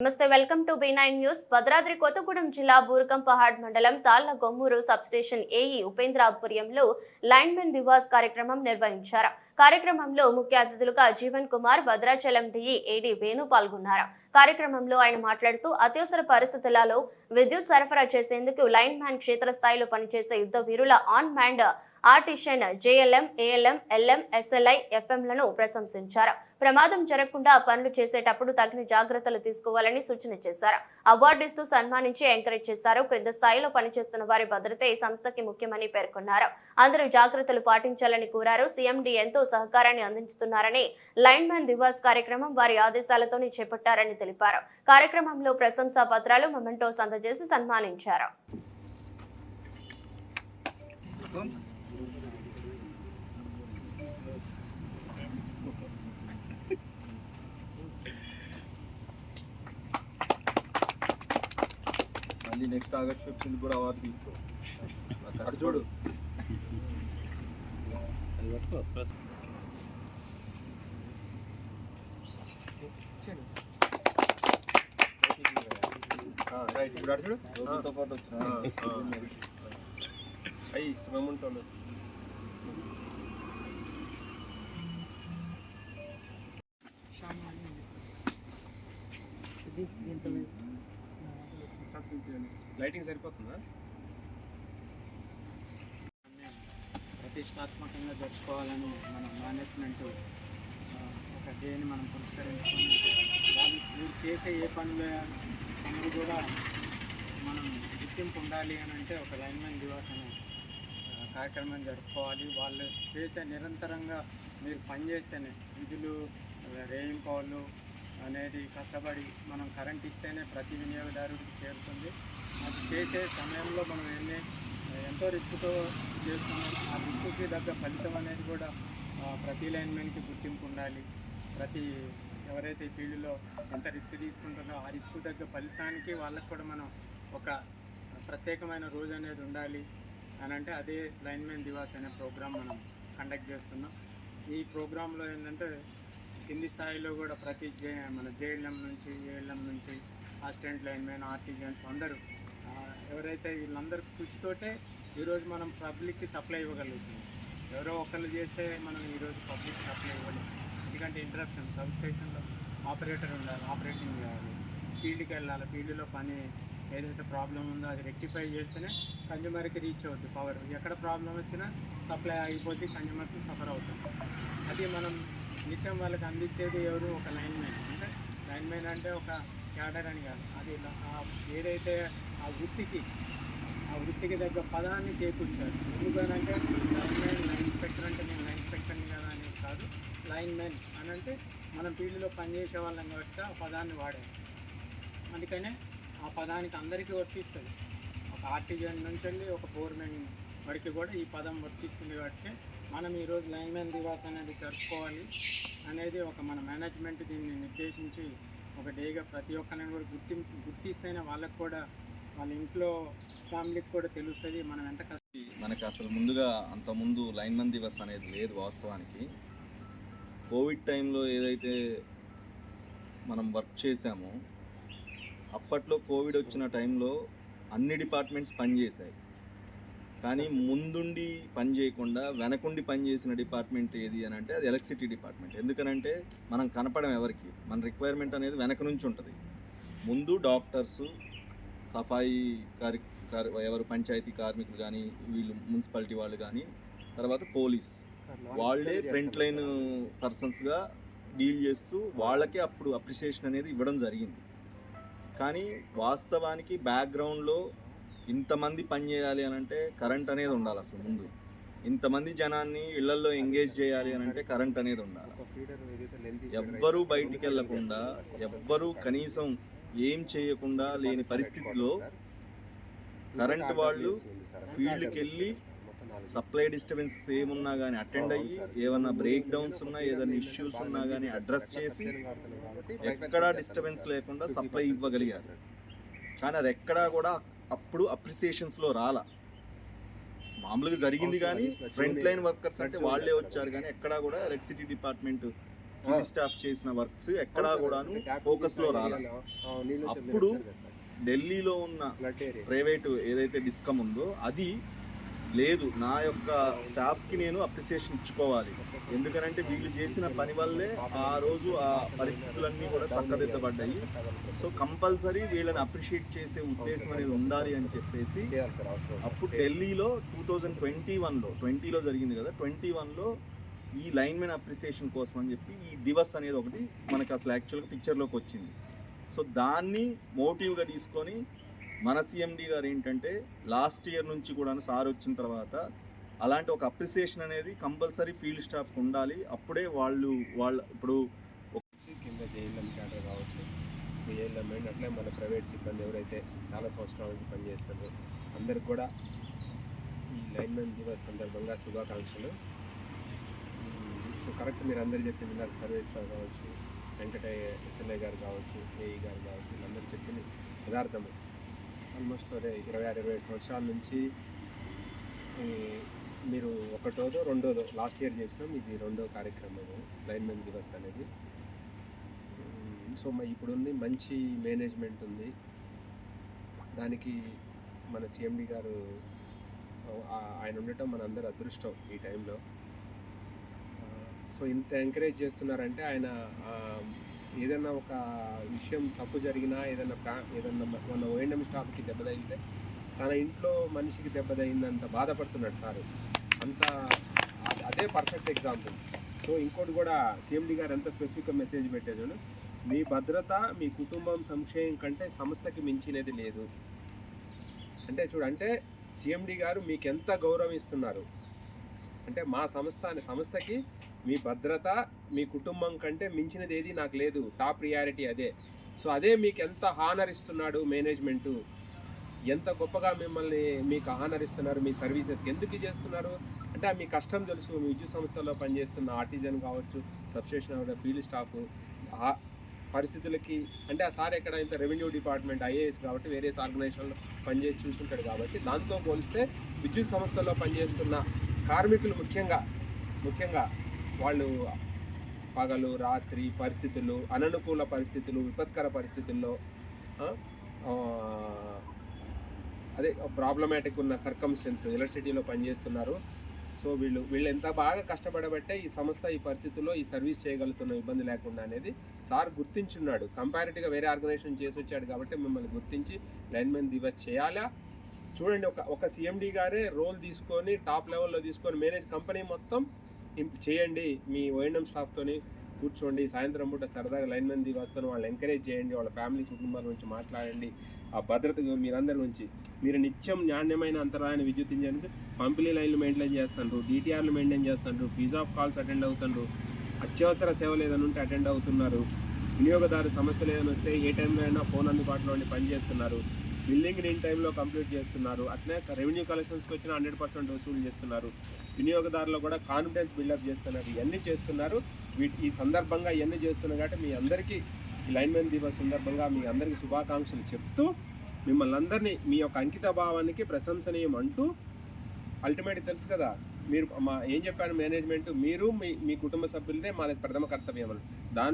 నమస్తే welcome to B nine news. Bhadradri Kothagudem జిల్లా బూరకం పహాడ్ మండలం తాళ్ళ గొమ్మూరు సబ్స్టేషన్ ఏఈ ఉపేంద్ర ఆధ్వర్యంలో లైన్మెన్ దివాస్ కార్యక్రమం నిర్వహించారు. కార్యక్రమంలో ముఖ్య అతిథులుగా జీవన్ కుమార్ భద్రాచలం డిఈ ఏడి వేణు పాల్గొన్నారు. కార్యక్రమంలో ఆయన మాట్లాడుతూ అత్యవసర పరిస్థితులలో విద్యుత్ సరఫరా చేసేందుకు లైన్ మ్యాన్ క్షేత్రస్థాయిలో పనిచేసే యుద్ధ వీరుల ఆన్ మ్యాండ్ artisan JLM ALM LM SLI ఎఫ్ఎంలను ప్రశంసించారు. ప్రమాదం జరగకుండా పనులు చేసేటప్పుడు తగిన జాగ్రత్తలు తీసుకోవాలని సూచన చేశారు. అవార్డు ఇస్తూ సన్మానించి ఎంకరేజ్ చేశారు. క్రింద స్థాయిలో పనిచేస్తున్న వారి భద్రత ఈ సంస్థకి ముఖ్యమని పేర్కొన్నారు. అందరూ జాగ్రత్తలు పాటించాలని కోరారు. సీఎండి ఎంతో సహకారాన్ని అందించుతున్నారని లైన్ మ్యాన్ దివాస్ కార్యక్రమం వారి ఆదేశాలతోనే చేపట్టారని తెలిపారు. కార్యక్రమంలో ప్రశంసా పత్రాలు మొమెంటోస్ అందజేసి సన్మానించారు. మళ్ళీ నెక్స్ట్ ఆగస్ట్ ఫిఫ్టీన్త్ కూడా అవార్డు తీసుకో. అక్కడ చూడు. రైట్ ఇప్పుడు అటు చూడు. రోగితో పాటు వచ్చిన. అయ్యి శ్రమ ఉంటాను లైటింగ్ సరిపోతుందా? ప్రతిష్టాత్మకంగా జరుపుకోవాలని మన మేనేజ్మెంట్ ఒక డేని మనం పురస్కరించుకొని వాళ్ళు వీరు చేసే ఏ పనులు పనులు కూడా మనం గుర్తింపు ఉండాలి అని అంటే ఒక లైన్మెన్ దివాస్ అనే కార్యక్రమం జరుపుకోవాలి. వాళ్ళు చేసే నిరంతరంగా మీరు పనిచేస్తేనే విధులు రేయింపాలు అనేది కష్టపడి మనం కరెంట్ ఇస్తేనే ప్రతి వినియోగదారుడికి చేరుతుంది. అది చేసే సమయంలో మనం ఎన్ని ఎంతో రిస్క్తో చేస్తున్నాం ఆ రిస్క్కి తగ్గ ఫలితం అనేది కూడా ప్రతి లైన్మెన్కి గుర్తింపు ఉండాలి. ప్రతి ఎవరైతే ఫీల్డ్లో ఎంత రిస్క్ తీసుకుంటున్నారో ఆ రిస్క్ తగ్గ ఫలితానికి వాళ్ళకి కూడా మనం ఒక ప్రత్యేకమైన రోజు అనేది ఉండాలి. అని అంటే అదే లైన్మెన్ దివాస్ అనే ప్రోగ్రామ్ మనం కండక్ట్ చేస్తున్నాం. ఈ ప్రోగ్రాంలో ఏంటంటే కింది స్థాయిలో కూడా ప్రతి జే మన జేఎల్ఎం నుంచి ఏఎల్ఎం నుంచి అసిస్టెంట్ లైన్మెన్ ఆర్టిజన్స్ అందరూ ఎవరైతే వీళ్ళందరూ కృషితోటే ఈరోజు మనం పబ్లిక్కి సప్లై ఇవ్వగలుగుతుంది ఎవరో ఒకళ్ళు చేస్తే మనం ఈరోజు పబ్లిక్ సప్లై ఇవ్వలేం. ఎందుకంటే ఇంటరప్షన్ సబ్ స్టేషన్లో ఆపరేటర్ ఉండాలి ఆపరేటింగ్ చేయాలి. ఫీల్డ్కి వెళ్ళాలి ఫీల్డ్లో పని ఏదైతే ప్రాబ్లం ఉందో అది రెక్టిఫై చేస్తేనే కన్జ్యూమర్కి రీచ్ అవుద్ది పవర్ ఎక్కడ ప్రాబ్లం వచ్చినా సప్లై ఆగిపోతే కన్జ్యూమర్స్ సఫర్ అవుతుంది అది మనం నిత్యం వాళ్ళకి అందించేది ఎవరు? ఒక లైన్ మ్యాన్ అంటే లైన్ మ్యాన్ అంటే ఒక క్యాడర్ అని కాదు. అది ఆ ఏదైతే ఆ వృత్తికి ఆ వృత్తికి తగ్గ పదాన్ని చేకూర్చారు. ఎందుకనంటే లైన్ మ్యాన్ లైన్ ఇన్స్పెక్టర్ అంటే నేను లైన్ ఇన్స్పెక్టర్ని కదా అనేది కాదు. లైన్ మ్యాన్ అని అంటే మనం ఫీల్డ్లో పనిచేసే వాళ్ళం కాబట్టి ఆ పదాన్ని వాడారు. అందుకనే ఆ పదానికి అందరికీ వర్తిస్తుంది. ఒక ఆర్టిజన్ నుంచండి ఒక ఫోర్మెన్ వరకు కూడా ఈ పదం వర్తిస్తుంది కాబట్టి మనం ఈరోజు లైన్ మ్యాన్ దివాస్ అనేది జరుపుకోవాలి అనేది ఒక మన మేనేజ్మెంట్ దీన్ని నిర్దేశించి ఒక డేగా ప్రతి ఒక్కరిని కూడా గుర్తి గుర్తిస్తేనే వాళ్ళకి కూడా వాళ్ళ ఇంట్లో ఫ్యామిలీకి కూడా తెలుస్తుంది మనం ఎంత కష్టం మనకి అసలు ముందుగా అంత ముందు లైన్ దివస్ అనేది లేదు వాస్తవానికి. కోవిడ్ టైంలో ఏదైతే మనం వర్క్ చేసామో అప్పట్లో కోవిడ్ వచ్చిన టైంలో అన్ని డిపార్ట్మెంట్స్ పనిచేశాయి కానీ ముందుండి పని చేయకుండా వెనకుండి పనిచేసిన డిపార్ట్మెంట్ ఏది అని అంటే అది ఎలక్ట్రిసిటీ డిపార్ట్మెంట్. ఎందుకనంటే మనం కనపడం ఎవరికి? మన రిక్వైర్మెంట్ అనేది వెనక నుంచి ఉంటుంది. ముందు డాక్టర్సు సఫాయి కార్య కార్- ఎవరు పంచాయతీ కార్మికులు కానీ వీళ్ళు మున్సిపాలిటీ వాళ్ళు కానీ తర్వాత పోలీస్. వాళ్ళే ఫ్రంట్ లైన్ పర్సన్స్గా డీల్ చేస్తూ వాళ్ళకే అప్పుడు అప్రిసియేషన్ అనేది ఇవ్వడం జరిగింది. కానీ వాస్తవానికి బ్యాక్గ్రౌండ్లో ఇంతమంది పని చేయాలి అని అంటే కరెంట్ అనేది ఉండాలి అసలు ముందు. ఇంతమంది జనాన్ని ఇళ్ళల్లో ఎంగేజ్ చేయాలి అని అంటే కరెంట్ అనేది ఉండాలి. ఎవ్వరూ బయటికి వెళ్ళకుండా ఎవ్వరూ కనీసం ఏం చేయకుండా లేని పరిస్థితిలో కరెంట్ వాళ్ళు ఫీల్డ్కి వెళ్ళి సప్లై డిస్టర్బెన్స్ ఏమున్నా కానీ అటెండ్ అయ్యి ఏమన్నా బ్రేక్ డౌన్స్ ఉన్నా ఏదైనా ఇష్యూస్ ఉన్నా కానీ అడ్రస్ చేసి ఎక్కడా డిస్టర్బెన్స్ లేకుండా సప్లై ఇవ్వగలిగారు. కానీ అది ఎక్కడా కూడా అప్పుడు అప్రిసియేషన్స్లో రాలా. మామూలుగా జరిగింది కానీ ఫ్రంట్ లైన్ వర్కర్స్ అంటే వాళ్ళే వచ్చారు కానీ ఎక్కడా కూడా ఎలక్ట్రిసిటీ డిపార్ట్మెంట్ స్టాఫ్ చేసిన వర్క్స్ ఎక్కడా కూడాను ఫోకస్లో రాలి. అప్పుడు ఢిల్లీలో ఉన్న ప్రైవేటు ఏదైతే డిస్కమ్ ఉందో అది లేదు నా యొక్క స్టాఫ్కి నేను అప్రిసియేషన్ ఇచ్చుకోవాలి. ఎందుకనంటే వీళ్ళు చేసిన పని వల్లే ఆ రోజు ఆ పరిస్థితులన్నీ కూడా చక్కదిద్దబడ్డాయి. సో కంపల్సరీ వీళ్ళని అప్రిషియేట్ చేసే ఉద్దేశం అనేది ఉండాలి అని చెప్పేసి అప్పుడు ఢిల్లీలో టూ థౌజండ్ ట్వంటీ వన్లో ట్వంటీలో జరిగింది కదా ట్వంటీ వన్లో ఈ లైన్మెన్ అప్రిసియేషన్ కోసం అని చెప్పి ఈ దివస్ అనేది ఒకటి మనకి అసలు యాక్చువల్గా పిక్చర్లోకి వచ్చింది. సో దాన్ని మోటివ్గా తీసుకొని మన సిఎండి గారు ఏంటంటే లాస్ట్ ఇయర్ నుంచి కూడా సార్ వచ్చిన తర్వాత అలాంటి ఒక అప్రిసియేషన్ అనేది కంపల్సరీ ఫీల్డ్ స్టాఫ్ ఉండాలి. అప్పుడే వాళ్ళు వాళ్ళ ఇప్పుడు కింద జేఎల్ఎం క్యాడర్ కావచ్చు జేఎల్ఎం అండ్ అట్లే మన ప్రైవేట్ సిబ్బంది ఎవరైతే చాలా సంవత్సరాల నుంచి పనిచేస్తారో అందరికి కూడా ఈ లైన్మెన్ దివస్ సందర్భంగా శుభాకాంక్షలు. సో కరెక్ట్ మీరు అందరు చెప్పింది నాకు సర్వేస్ గారు కావచ్చు వెంకటయ్య ఎస్ఎల్ఏ గారు కావచ్చు ఏఈ గారు కావచ్చు వీళ్ళందరూ చెప్పింది యథార్థము. ఆల్మోస్ట్ అదే ఇరవై ఆరు ఇరవై ఏడు సంవత్సరాల నుంచి మీరు ఒకటోదో రెండోదో లాస్ట్ ఇయర్ చేసినాం. ఇది రెండో కార్యక్రమం లైన్మెన్ దివస్ అనేది. సో మా ఇప్పుడు ఉంది మంచి మేనేజ్మెంట్ ఉంది. దానికి మన సిఎండి గారు ఆయన ఉండటం మన అందరి అదృష్టం ఈ టైంలో. సో ఇంత ఎంకరేజ్ చేస్తున్నారంటే ఆయన ఏదైనా ఒక విషయం తప్పు జరిగినా ఏదైనా ప్రా ఏదైనా మన ఓఎంఎం స్టాఫ్కి దెబ్బతగిలితే తన ఇంట్లో మనిషికి దెబ్బతగిందంత బాధపడుతున్నాడు సార్. అంత అదే పర్ఫెక్ట్ ఎగ్జాంపుల్ సో ఇంకోటి కూడా సిఎండి గారు ఎంత స్పెసిఫిక్గా మెసేజ్ పెట్టారు మీ భద్రత మీ కుటుంబం సంక్షేమం కంటే సంస్థకి మించినది లేదు. అంటే చూడంటే అంటే సిఎండి గారు మీకు ఎంత గౌరవం ఇస్తున్నారు అంటే మా సంస్థ అనే సంస్థకి మీ భద్రత మీ కుటుంబం కంటే మించినది ఏది నాకు లేదు. టాప్ ప్రియారిటీ అదే. సో అదే మీకు ఎంత హానర్ ఇస్తున్నాడు మేనేజ్మెంటు ఎంత గొప్పగా మిమ్మల్ని మీకు హానర్ ఇస్తున్నారు మీ సర్వీసెస్కి ఎందుకు చేస్తున్నారు? అంటే మీ కష్టం తెలుసు. మీ విద్యుత్ సంస్థలో పనిచేస్తున్న ఆర్టిజన్ కావచ్చు సబ్స్టేషన్ ఫీల్డ్ స్టాఫ్ ఆ పరిస్థితులకి అంటే ఆ సార్ ఎక్కడ ఇంత రెవెన్యూ డిపార్ట్మెంట్ ఐఏఎస్ కాబట్టి వేరే ఆర్గనైజేషన్లో పనిచేసి చూసుంటాడు కాబట్టి దాంతో పోలిస్తే విద్యుత్ సంస్థల్లో పనిచేస్తున్న కార్మికులు ముఖ్యంగా ముఖ్యంగా వాళ్ళు పగలు రాత్రి పరిస్థితులు అననుకూల పరిస్థితులు విపత్కర పరిస్థితుల్లో అదే ప్రాబ్లమాటిక్ ఉన్న సర్కమ్స్టెన్స్ ఎలక్ట్రిసిటీలో పనిచేస్తున్నారు. సో వీళ్ళు వీళ్ళు ఎంత బాగా కష్టపడబట్టే ఈ సంస్థ ఈ పరిస్థితుల్లో ఈ సర్వీస్ చేయగలుగుతున్న ఇబ్బంది లేకుండా అనేది సార్ గుర్తించున్నాడు. కంపారిటివ్గా వేరే ఆర్గనైజేషన్ చేసి వచ్చాడు కాబట్టి మిమ్మల్ని గుర్తించి లైన్మెన్ దివస్ చేయాలా? చూడండి ఒక ఒక సిఎండి గారే రోల్ తీసుకొని టాప్ లెవెల్లో తీసుకొని మేనేజ్ కంపెనీ మొత్తం చేయండి. మీ ఓఎన్ఎం స్టాఫ్తోని కూర్చోండి. సాయంత్రం పూట సరదాగా తీరు వస్తాను వాళ్ళు ఎంకరేజ్ చేయండి. వాళ్ళ ఫ్యామిలీ కుటుంబాల నుంచి మాట్లాడండి. ఆ భద్రత మీరందరి నుంచి. మీరు నిత్యం నాణ్యమైన అంతరాయన విద్యుత్ ఇంజన్కి పంపిణీ లైన్లు మెయింటైన్ చేస్తుండ్రు. డిటిఆర్లు మెయింటైన్ చేస్తుండ్రు. ఫీజ్ ఆఫ్ కాల్స్ అటెండ్ అవుతుండ్రు. అత్యవసర సేవలు ఏదైనా ఉంటే అటెండ్ అవుతున్నారు. వినియోగదారు సమస్యలు ఏదైనా వస్తే ఏ టైంలో అయినా ఫోన్ అందుబాటులో ఉండి పనిచేస్తున్నారు. బిల్లింగ్ ఇన్ టైంలో కంప్లీట్ చేస్తున్నారు. అట్లే రెవెన్యూ కలెక్షన్స్కి వచ్చిన హండ్రెడ్ పర్సెంట్ వసూలు చేస్తున్నారు. వినియోగదారులు కూడా కాన్ఫిడెన్స్ బిల్డప్ చేస్తున్నారు. ఇవన్నీ చేస్తున్నారు. వీటి ఈ సందర్భంగా ఇవన్నీ చేస్తున్నారు కాబట్టి మీ అందరికీ ఈ లైన్మెన్ దివస్ సందర్భంగా మీ అందరికీ శుభాకాంక్షలు చెప్తూ మిమ్మల్ని అందరినీ మీ యొక్క అంకిత భావానికి ప్రశంసనీయం అంటూ అల్టిమేట్ తెలుసు కదా మీరు మా ఏం చెప్పాను మేనేజ్మెంట్ మీరు మీ మీ కుటుంబ సభ్యులనే మా ప్రథమ కర్తవ్యం అని దాని